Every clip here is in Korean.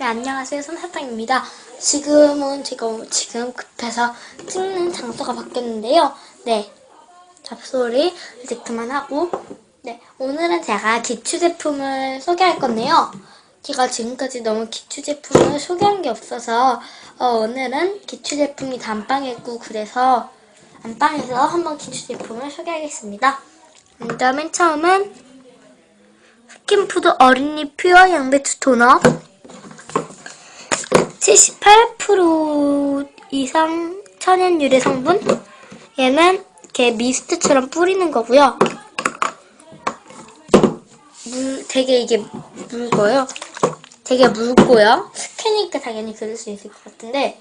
네, 안녕하세요. 솜사탕입니다. 지금은 제가 지금 급해서 찍는 장소가 바뀌었는데요. 네. 잡소리 이제 그만하고, 네. 오늘은 제가 기초 제품을 소개할 건데요. 제가 지금까지 너무 기초 제품을 소개한 게 없어서, 어, 오늘은 기초 제품이 단방에 있고, 그래서 안방에서 한번 기초 제품을 소개하겠습니다. 일단 맨 처음은 스킨푸드 어린이 퓨어 양배추 토너 78% 이상 천연 유래 성분 얘는 이렇게 미스트처럼 뿌리는 거고요. 물 되게 이게 묽어요. 되게 묽고요. 스키니까 당연히 그럴 수 있을 것 같은데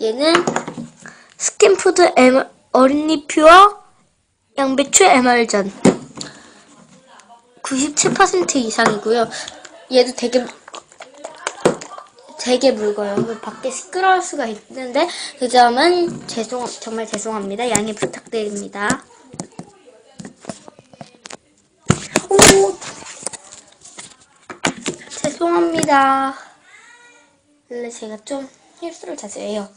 얘는 스킨푸드 에머- 어린이 퓨어 양배추 에멀전 97% 이상이고요. 얘도 되게 되게 묽어요. 그 밖에 시끄러울 수가 있는데 그 점은 죄송 정말 죄송합니다. 양해 부탁드립니다. 오 죄송합니다. 원래 제가 좀 실수를 자주 해요.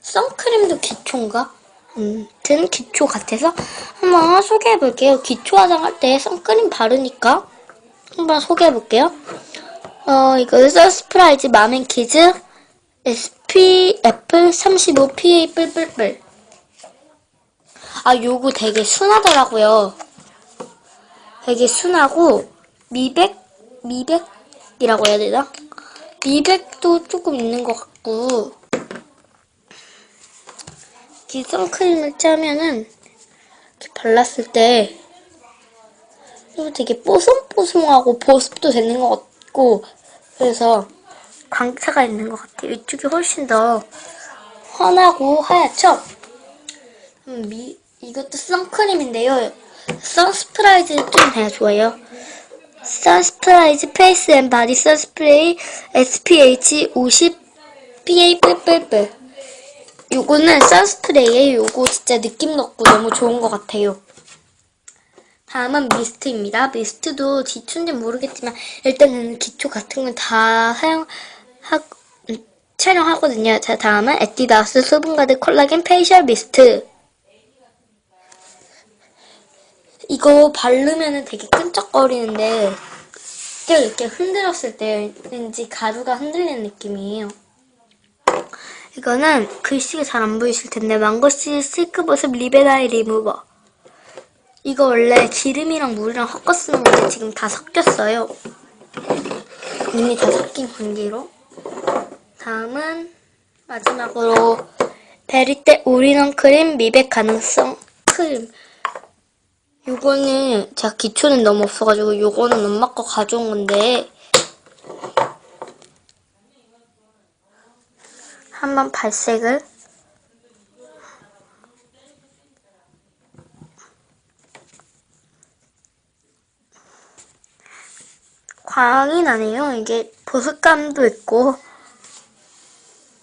선크림도 기초인가? 아무튼 기초 같아서 한번 소개해 볼게요. 기초 화장할 때 선크림 바르니까 한번 소개해 볼게요. 어, 이거 서스프라이즈 마맨키즈 SPF 35 PA 뿔뿔뿔. 아, 요거 되게 순하더라고요. 되게 순하고 미백 미백이라고 해야 되나? 미백도 조금 있는 것 같고 이 선크림을 짜면은 이렇게 발랐을 때 되게 뽀송뽀송하고 보습도 되는 것 같고 그래서 광채가 있는 것 같아요. 이쪽이 훨씬 더 환하고 하얗죠? 음, 미, 이것도 선크림인데요. 선스프라이즈 좀 좋아해요. 선스프라이즈 페이스 앤 바디 선스프레이 SPH 50 PA 뿔뿔뿔 요거는 선스프레이에 요거 진짜 느낌 넣고 너무 좋은 것 같아요. 다음은 미스트입니다. 미스트도 기초인지 모르겠지만 일단은 기초 같은 건 다 사용 하 음, 촬영하거든요. 자 다음은 에뛰드하우스 수분 가득 콜라겐 페이셜 미스트. 이거 바르면은 되게 끈적거리는데 이렇게 이렇게 흔들었을 때 왠지 가루가 흔들리는 느낌이에요. 이거는 글씨가 잘 안 보이실 텐데 망고씨 실크버섯 리베나이 리무버 이거 원래 기름이랑 물이랑 섞어 쓰는 건데 지금 다 섞였어요. 이미 다 섞인 관계로. 다음은 마지막으로 베리떼 올인원 크림 미백 가능성 크림. 요거는 제가 기초는 너무 없어가지고 요거는 엄마 거 가져온 건데 한번 발색을 광이 나네요. 이게 보습감도 있고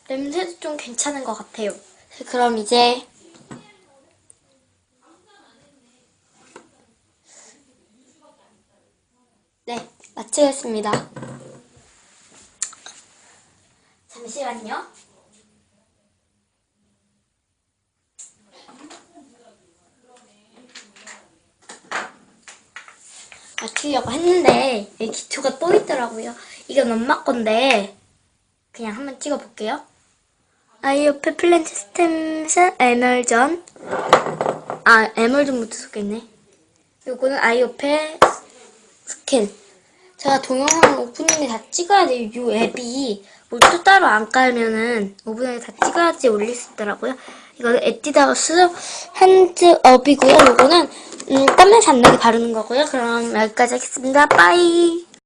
냄새도 좀 괜찮은 것 같아요. 그럼 이제 네 마치겠습니다. 잠시만요. 맞추려고 했는데 여기 기초가 또 있더라고요. 이건 엄마 건데 그냥 한번 찍어볼게요. 아이오페 플랜트 스템슨 에멀전 아 에멀전부터 섞였네. 요거는 아이오페 스킨 제가 동영상 오프닝에 다 찍어야 돼요. 요 앱이 뭐또 따로 안 깔면은 오프닝에 다 찍어야지 올릴 수 있더라고요. 이거는 에뛰드하우스 핸즈업이고요. 요거는 음, 땀냄새 안 나게 바르는 거고요. 그럼 여기까지 하겠습니다. 빠이